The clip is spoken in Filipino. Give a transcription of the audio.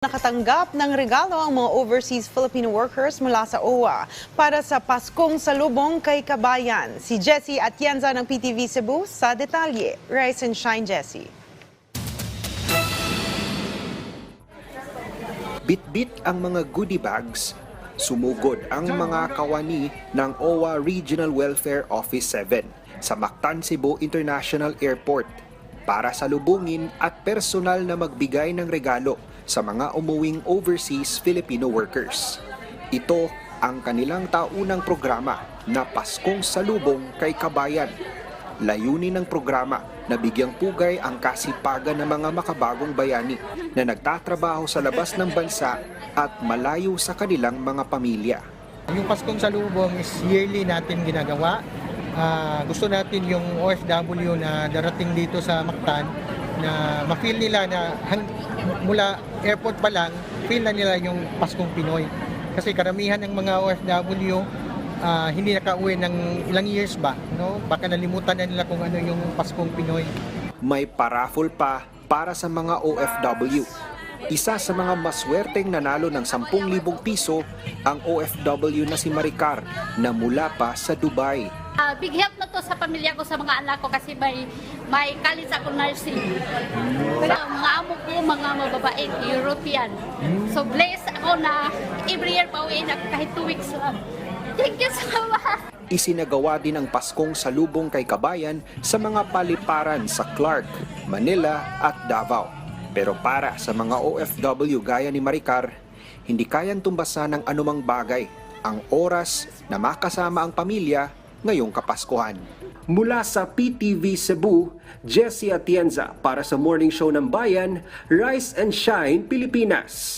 Nakatanggap ng regalo ang mga overseas Filipino workers mula sa OWA para sa Paskong Salubong kay Kabayan. Si Jessie Atienza ng PTV Cebu sa detalye. Rise and shine, Jessie. Bitbit ang mga goodie bags, sumugod ang mga kawani ng OWA Regional Welfare Office 7 sa Mactan Cebu International Airport para salubungin at personal na magbigay ng regalo sa mga umuwing overseas Filipino workers. Ito ang kanilang taunang programa na Paskong Salubong kay Kabayan Layunin ng programa na bigyang pugay ang kasipagan ng mga makabagong bayani na nagtatrabaho sa labas ng bansa at malayo sa kanilang mga pamilya. Yung Paskong Salubong is yearly natin ginagawa. Ah, gusto natin yung OFW na darating dito sa Mactan na ma-feel nila na hang, mula airport pa lang, feel na nila yung Paskong Pinoy. Kasi karamihan ng mga OFW ah, hindi nakauwi ng ilang years ba, no? Baka nalimutan na nila kung ano yung Paskong Pinoy. May paraffle pa para sa mga OFW. Isa sa mga maswerteng nanalo ng 10,000 piso ang OFW na si Maricar na mula pa sa Dubai. Ah, big help na to sa pamilya ko, sa mga anak ko kasi may may college ako nursing. Pero mga amo ko, mga mababait, European. So blessed ako na every year pauwi na kahit two weeks lang. Thank you so much! Isinagawa din ang Paskong Salubong kay Kabayan sa mga paliparan sa Clark, Manila at Davao. Pero para sa mga OFW gaya ni Maricar, hindi kayang tumbasan ng anumang bagay ang oras na makasama ang pamilya ngayong Kapaskuhan. Mula sa PTV Cebu, Jesse Atienza para sa Morning Show ng Bayan, Rise and Shine, Pilipinas.